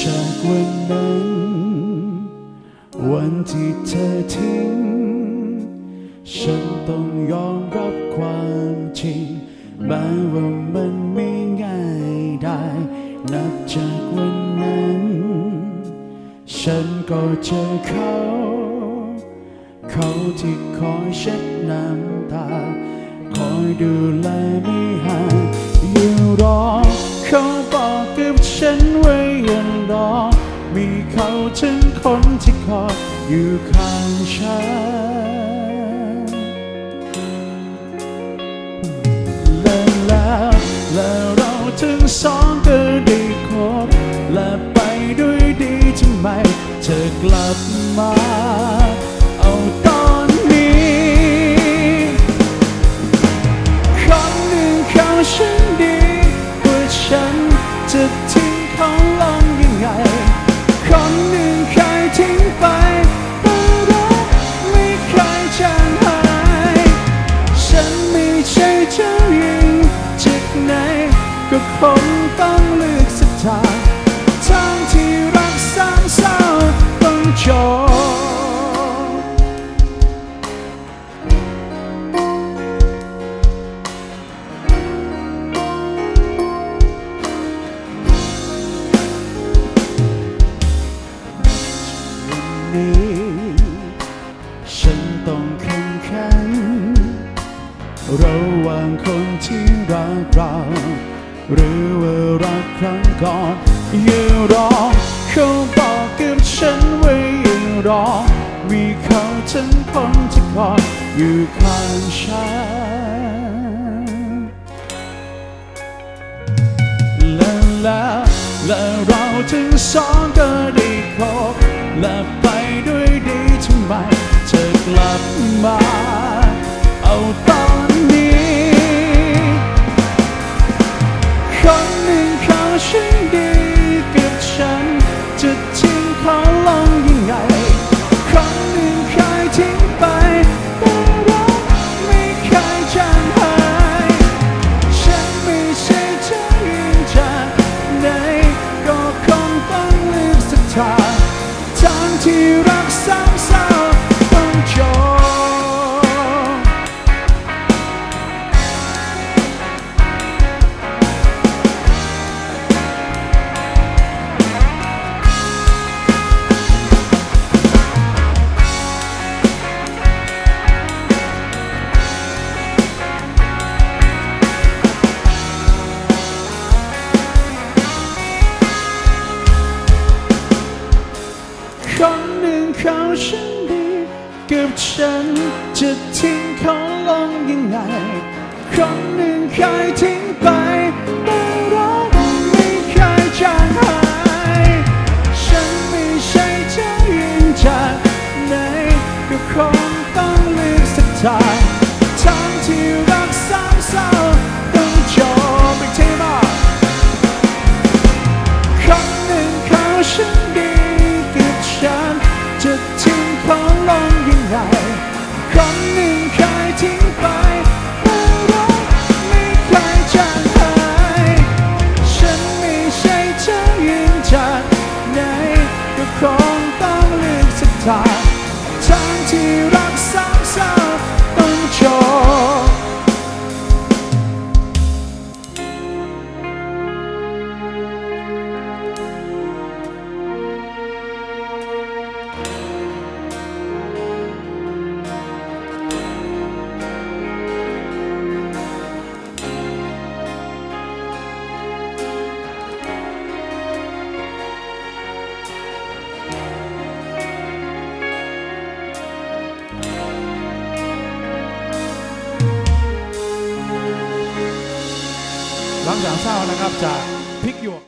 จากวันนั้น วันที่เธอทิ้ง ฉันต้องยอมรับความจริงแม้ว่ามันไม่ง่ายได้ นับจากวันนั้น ฉันก็เจอเขา เขาที่คอยเช็ดน้ำตา คอยดูแลไม่ห่างอยู่รอเขา นที่คอยอยู่ข้างฉันและแล้วและเราถึงสองก็ได้คบและไปด้วยดีทำไมเธอกลับมา ก็คงต้องเลือกสักทางทางที่รักสร้างเศร้าต้องจบวันนี้ฉันต้องแข่งขันระหว่างคนที่รักเรา หรือว่ารักครั้งก่อนยืนรอเขาบอกกับฉันว่ายืนรอ มีเขาทั้งคนที่คอยอยู่ข้างฉันและแล้วและเราทั้งสองก็ได้คบและไปด้วยดีทำไมเธอกลับมา กับฉัน จะทิ้งเขาลงยังไงคนหนึ่งเคยทิ้งไปแต่รักไม่เคยจางหาย ฉันไม่ใช่เจ้าหญิงจากไหนก็คงต้องเลือกสักทางทางที่รักสามเศร้าต้องจบอีกทีมาครั้งหนึ่งเขาฉันดีกับฉันจะทิ้งเขาลง ไงครั้งหนึ่งเคยทิ้งไปแต่รักไม่เคยจางหายฉันไม่ใช่เจ้าหญิงจากไหนก็คงต้องเลือกสักทาง หลังจากเศร้านะครับจากพริกหยวก